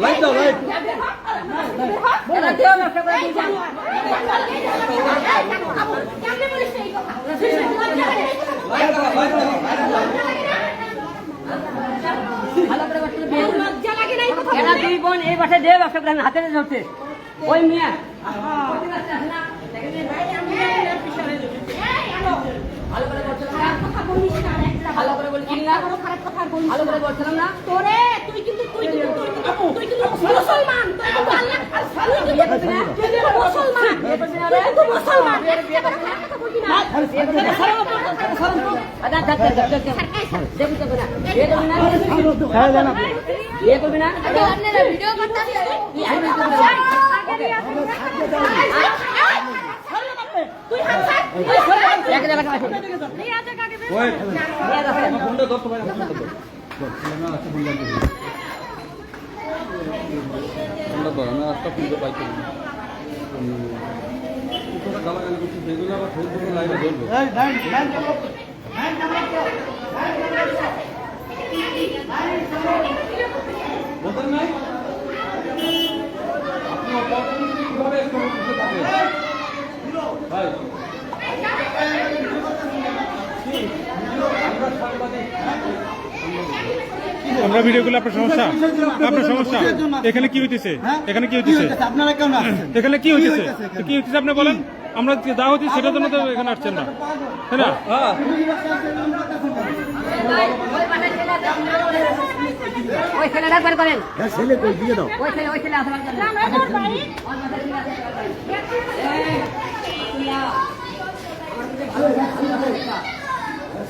Light দাও light এরা দুই বোন এই বাসায় দেও ব্যবসা করে হাতে ধরছে ওই মিয়া। ভালো। করে বলছিলাম না? তোরে, তুই কিন্তু তুই কিন্তু তুই কিন্তু তুই কিন্তু মুসলমান মুসলমান মুসলমান আচ্ছা, আচ্ছা, আচ্ছা, আচ্ছা, আচ্ছা। ভিডিও করতেছেন তুই হাত ছাড় এক জায়গায় আসো। নিয়ে আজে কাকে ওই ফোনটা ধর ভাই ফোনটা ধর না আচ্ছা ফোনটা ধর ফোনটা ধর আমি আজটা ফোনটা পাইছি গালাগালি করছি সেগুলো আবার ফেসবুকে লাইভে ধরবো বোঝেন নাই আপনি অপরচুনিটি কীভাবে এক্সপ্লোর করতে পারবেন ভাই আমরা সাংবাদিক আমরা ভিডিওগুলো আপনার সমস্যা? আপনার সমস্যা? এখানে কি হইতেছে? এখানে কি হইতেছে? আপনারা কেমন আছেন এখানে কি হইতেছে? কি হইতেছে আপনি বলেন? আমরা যা হচ্ছে সেটার জন্য তো এখানে আসছেন না। তাই না? হ্যাঁ ওই ছেলেটা বের করেন। ছেলে কই? দিয়ে দাও। ওই ছেলে ওই ছেলে আসবার জন্য না তোর বাড়ি আপনারা তো বলেন দাদা একটু কি বলা একটু কি বলা একটু কই আমার বোন তোমার সাথে দাঁত হয়ে যাচ্ছে তোমার কি ওই ওই- ওর বোন হ্যাঁ মানে বোন এই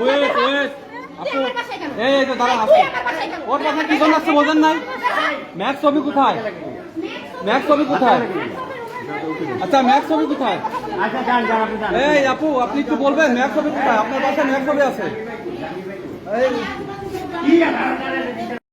ওয়েট ওয়েট তুই আমার বাসায় কেন? এই এই তো দাঁড়া আসো ওর বাসা কি জন্য আসছে বোঝেন নাই? ম্যাক্স ছবি কোথায়? ম্যাক্স ছবি কোথায়? আচ্ছা ম্যাক্স ছবি কোথায়? এই আপু আপনি একটু বলবেন ম্যাক্স ছবি কোথায়? আপনার বাসায় ম্যাক্স ছবি আছে? এই